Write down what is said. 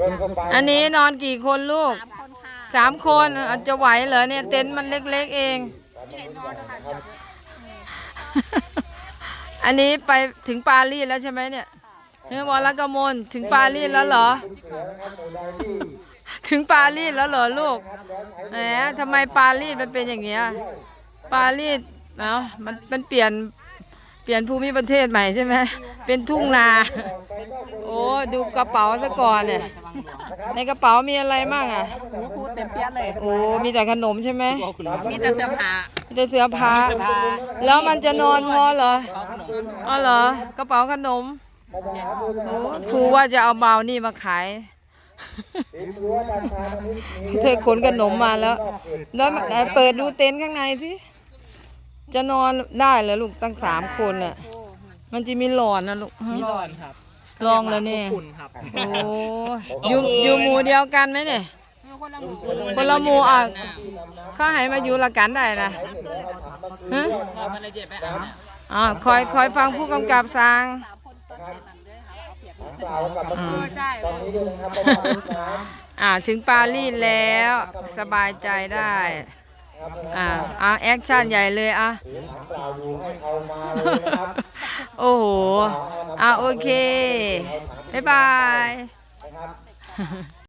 เดินเข้าไปอันนี้นอนกี่คนลูกสามคนค่ะสามคนอาจจะไหวเหรอเนี่ยเต็นท์มันเล็กๆเอง อันนี้ไปถึงปารีสแล้วใช่ไหมเนี่ยเนี่ยวรกมลถึงปารีสแล้วเหรอ ถึงปารีสแล้วเหรอลูกแหมทำไมปารีสมันเป็นอย่างเงี้ยปารีสเนาะมันมันเปลี่ยนเปลี่ยนภูมิประเทศใหม่ใช่ไหมเป็นทุ่งนา โอ้ดูกระเป๋าซะก่อนเนี่ย ในกระเป๋ามีอะไรมั่งอะหูครูเต็มเปี้ยเลย โอ้ มีแต่ขนมใช่ไหมมีแต่เสื้อผ้ามีแต่เสื้อผ้า แล้วมันจะนอนพอเหรออ๋อเหรอ กระเป๋าขนมโอ้ครูว่าจะเอาเบานี่มาขาย เธอขนขนมมาแล้ว แล้วไหนเปิดดูเต็นท์ข้างในสิ จะนอนได้เหรอลูกตั้งสามคนน่ะ มันจะมีหลอนนะลูกฮะมีร้อนครับ ลองเลยเนี่ยอุ่นครับ โอ้อยู่อยู่หมู่เดียวกันไหมเนี่ยคนละหมู่อะเขาให้มาอยู่ละกันได้นะฮะมันเลยเจ็บไปอะอ่าคอยคอยฟังผู้กำกับสั่งเปล่ากับมันอืมใช่ตอนนี้ด้วยนะครับประมาณนี้นะอ่าถึงปารีสแล้วสบายใจได้ อ่าอ่าแอคชั่นใหญ่เลยอะเปล่าอยู่ให้เอา อ่าโอเค บ๊ายบายครับ